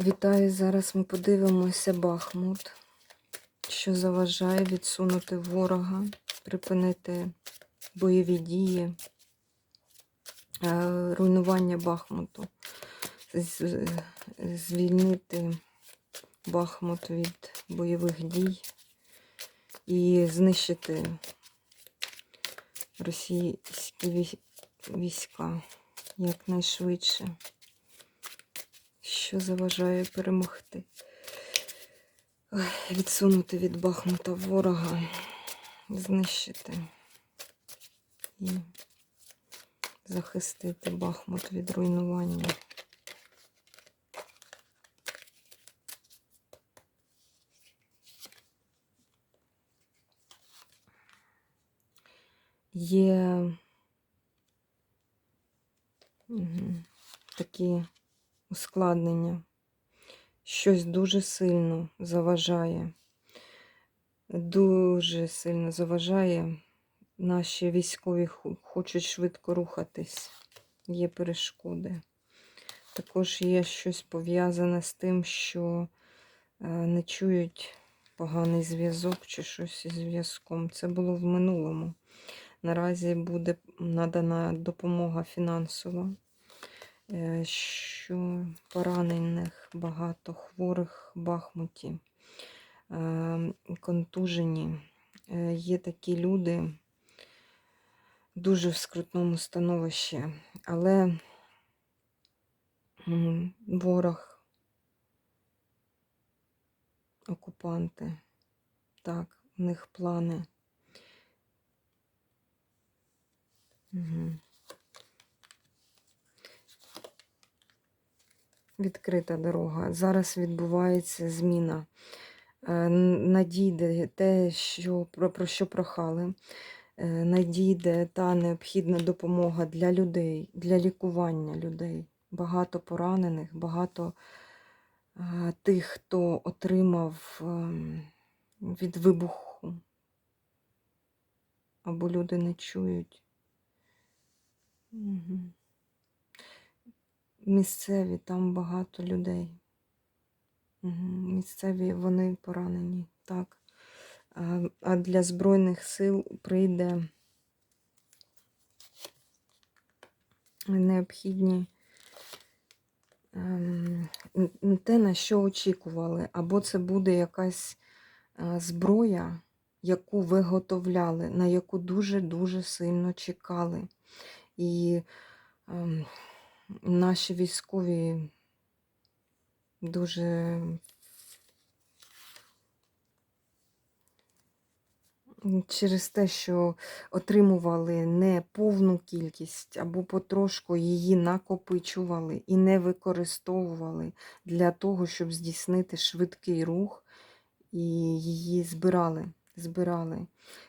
Вітаю! Зараз ми подивимося Бахмут, що заважає відсунути ворога, припинити бойові дії, е, руйнування Бахмуту, звільнити Бахмут від бойових дій і знищити російські війська якнайшвидше що заважає перемогти. Відсунути від Бахмута ворога, знищити і захистити Бахмут від руйнування. Є мгм, такі ускладнення. Щось дуже сильно заважає. Дуже сильно заважає. Наші військові хочуть швидко рухатись. Є перешкоди. Також є щось пов'язане з тим, що е, не чують поганий зв'язок чи щось із зв'язком. Це було в минулому. Наразі буде надана допомога фінансова що поранених багато, хворих в Бахмуті, е, контужені. Е, Є такі люди дуже в скрутному становищі, але ворог, окупанти, так, у них плани. Угу. Відкрита дорога. Зараз відбувається зміна. Е, Надійде те, що, про, про що прохали. Е, Надійде та необхідна допомога для людей, для лікування людей. Багато поранених, багато е, тих, хто отримав ем, від вибуху. Або люди не чують. Угу. Місцеві, там багато людей. Мгм, Місцеві вони поранені, так. А, а для Збройних сил прийде необхідні ем, те, на що очікували, або це буде якась е, зброя, яку виготовляли, на яку дуже-дуже сильно чекали. І ем, наші військові дуже через те, що отримували не повну кількість або потрошку її накопичували і не використовували для того, щоб здійснити швидкий рух, і її збирали. збирали.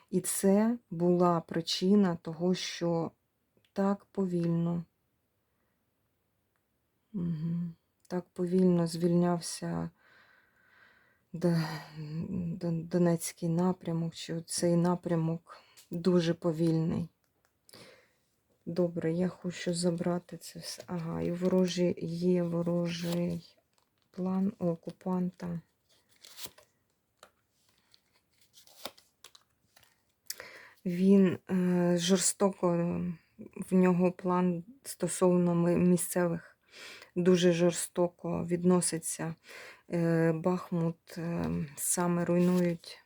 І це була причина того, що так повільно, так повільно звільнявся Донецький напрямок, що цей напрямок дуже повільний. Добре, я хочу забрати це все. Ага, і ворожий є ворожий план у окупанта. Він е, жорстоко, в нього план стосовно місцевих дуже жорстоко відноситься. Е, Бахмут е, саме руйнують,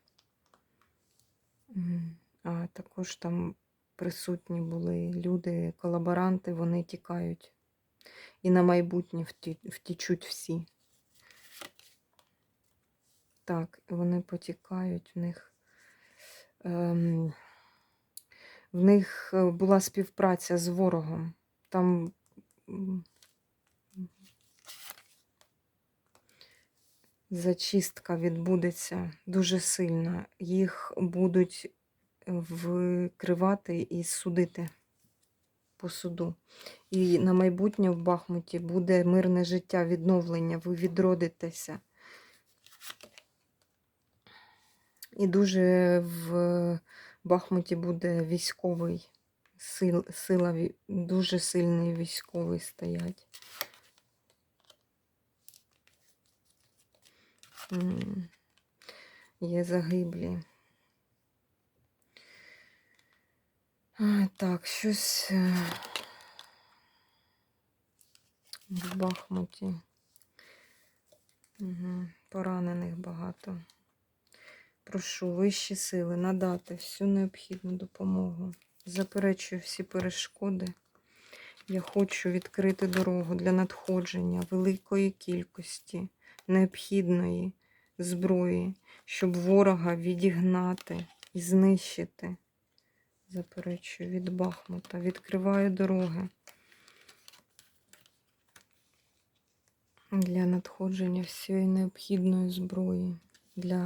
а також там присутні були люди, колаборанти, вони тікають. І на майбутнє втічуть всі. Так, вони потікають, в них, ем, в них е, була співпраця з ворогом. Там зачистка відбудеться дуже сильна. Їх будуть викривати і судити по суду. І на майбутнє в Бахмуті буде мирне життя, відновлення, ви відродитеся. І дуже в Бахмуті буде військовий сил, сила, дуже сильний військовий стоять. Є загиблі. Так, щось е, в Бахмуті. Угу. Поранених багато. Прошу вищі сили надати всю необхідну допомогу. Заперечую всі перешкоди. Я хочу відкрити дорогу для надходження великої кількості необхідної зброї, щоб ворога відігнати і знищити. Заперечую від Бахмута. Відкриваю дороги для надходження всієї необхідної зброї для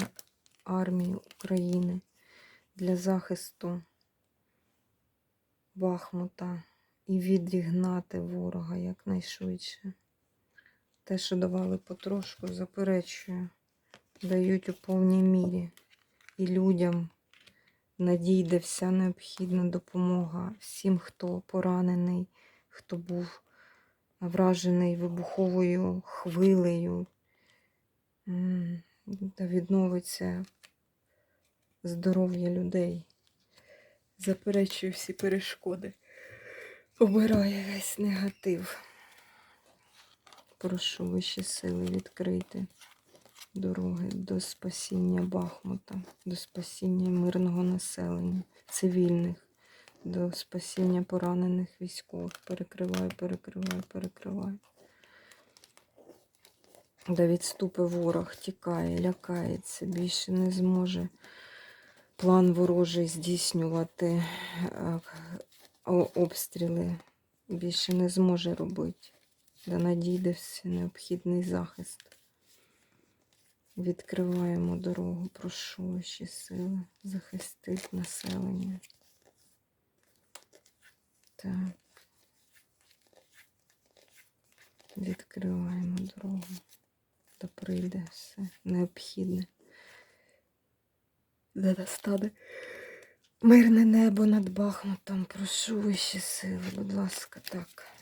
армії України, для захисту Бахмута і відігнати ворога якнайшвидше. Те, що давали потрошку, заперечую, дають у повній мірі. І людям надійде вся необхідна допомога всім, хто поранений, хто був вражений вибуховою хвилею. Відновиться здоров'я людей. Заперечую всі перешкоди. Побирає весь негатив. Прошу вищі сили відкрити дороги до спасіння Бахмута, до спасіння мирного населення, цивільних, до спасіння поранених військових. Перекриваю, перекриваю, перекриваю. Де відступи ворог тікає, лякається, більше не зможе план ворожий здійснювати е, обстріли. Більше не зможе робити. Де надійде необхідний захист. Відкриваємо дорогу, прошу ваші сили, захистить населення. Так. Відкриваємо дорогу. Та прийде все необхідне. Де настане мирне небо над Бахмутом. Прошу вищі сили, будь ласка, так.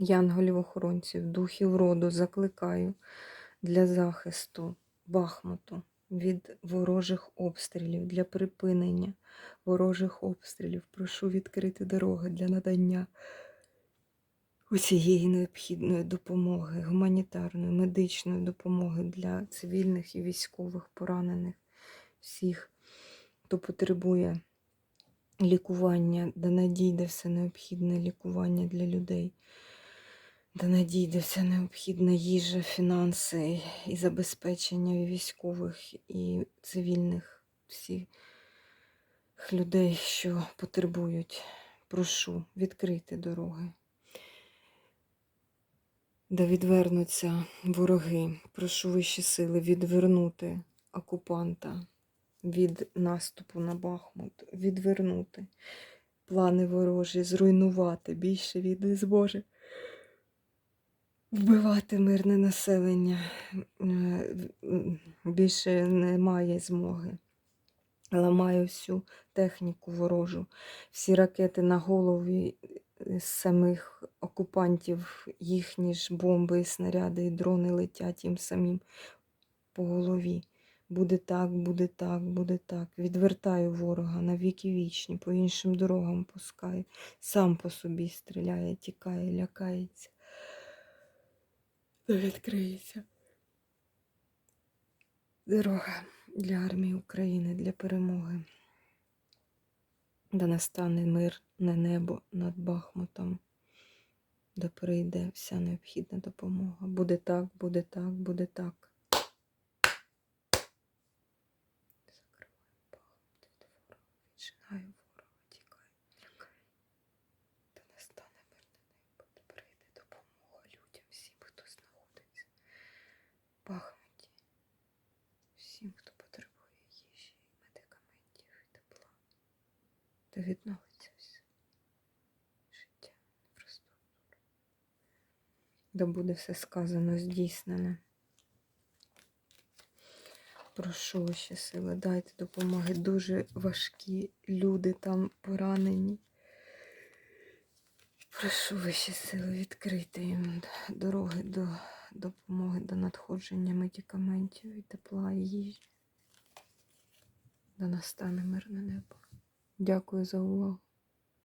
Янголів-охоронців, духів роду закликаю для захисту Бахмуту від ворожих обстрілів, для припинення ворожих обстрілів. Прошу відкрити дороги для надання усієї необхідної допомоги, гуманітарної, медичної допомоги для цивільних і військових поранених, всіх, хто потребує лікування, де надійде все необхідне лікування для людей, де надійде вся необхідна їжа, фінанси і забезпечення військових і цивільних всіх людей, що потребують. Прошу відкрити дороги де відвернуться вороги. Прошу вищі сили відвернути окупанта від наступу на Бахмут, відвернути плани ворожі, зруйнувати. Більше він не зможе вбивати мирне населення. Е, Більше немає змоги. Ламаю всю техніку ворожу, всі ракети на голові з самих окупантів, їхні ж бомби, снаряди і дрони летять їм самим по голові. Буде так, буде так, буде так. Відвертаю ворога на віки вічні, по іншим дорогам пускаю. Сам по собі стріляє, тікає, лякається. Відкриється. Дорога для армії України, для перемоги. Де настане мир на небо над Бахмутом, де прийде вся необхідна допомога. Буде так, буде так, буде так. Закриваю Бахмут від ворога, віджинаю ворога, тікаю, лякаю. Де настане мирне небо, де прийде допомога людям, всім, хто знаходиться в Бахмуті, всім, хто потребує їжі, медикаментів і тепла то відновиться все життя, інфраструктура. Да буде все сказано, здійснене. Прошу ваші сили, дайте допомоги. Дуже важкі люди там поранені. Прошу ваші сили відкрити їм дороги до допомоги до надходження медикаментів і тепла і їжі. Да настане мирне небо. Дякую за увагу.